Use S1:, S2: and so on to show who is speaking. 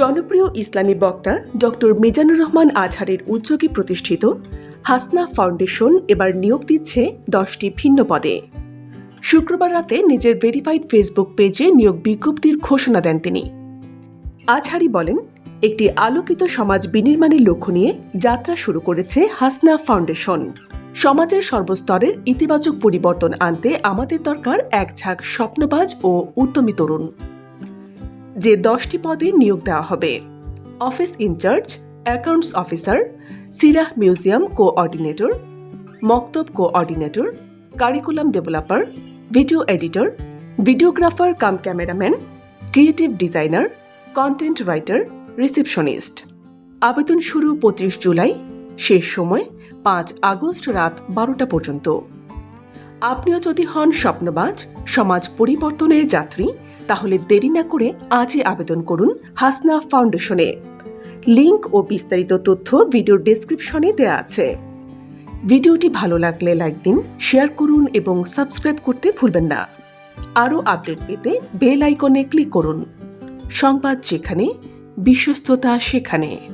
S1: জনপ্রিয় ইসলামী বক্তা ডক্টর মিজানুর রহমান আজহারের উদ্যোগে প্রতিষ্ঠিত হাসনা ফাউন্ডেশন এবার নিয়োগ দিচ্ছে দশটি ভিন্ন পদে। শুক্রবার রাতে নিজের ভেরিফাইড ফেসবুক পেজে নিয়োগ বিজ্ঞপ্তির ঘোষণা দেন তিনি। আজহারি বলেন, একটি আলোকিত সমাজ বিনির্মাণের লক্ষ্য নিয়ে যাত্রা শুরু করেছে হাসনা ফাউন্ডেশন। সমাজের সর্বস্তরের ইতিবাচক পরিবর্তন আনতে আমাদের দরকার এক ঝাঁক স্বপ্নবাজ ও উদ্যমী তরুণ। যে দশটি পদে নিয়োগ দেওয়া হবে। অফিস ইনচার্জ, অ্যাকাউন্টস অফিসার, সিরাহ মিউজিয়াম কোঅর্ডিনেটর, মক্তব coordinator, curriculum developer, video editor, videographer cum cameraman, creative designer, content writer, receptionist. আবেদন শুরু পঁচিশ জুলাই। শেষ সময় পাঁচ আগস্ট রাত বারোটা পর্যন্ত। আপনিও যদি হন স্বপ্নবাজ, সমাজ পরিবর্তনের যাত্রী, তাহলে দেরি না করে আজই আবেদন করুন হাসনা ফাউন্ডেশনে। লিংক ও বিস্তারিত তথ্য ভিডিওর ডেসক্রিপশনে দেওয়া আছে। ভিডিওটি ভালো লাগলে লাইক দিন, শেয়ার করুন এবং সাবস্ক্রাইব করতে ভুলবেন না। আরও আপডেট পেতে বেল আইকনে ক্লিক করুন। সংবাদ যেখানে, বিশ্বস্ততা সেখানে।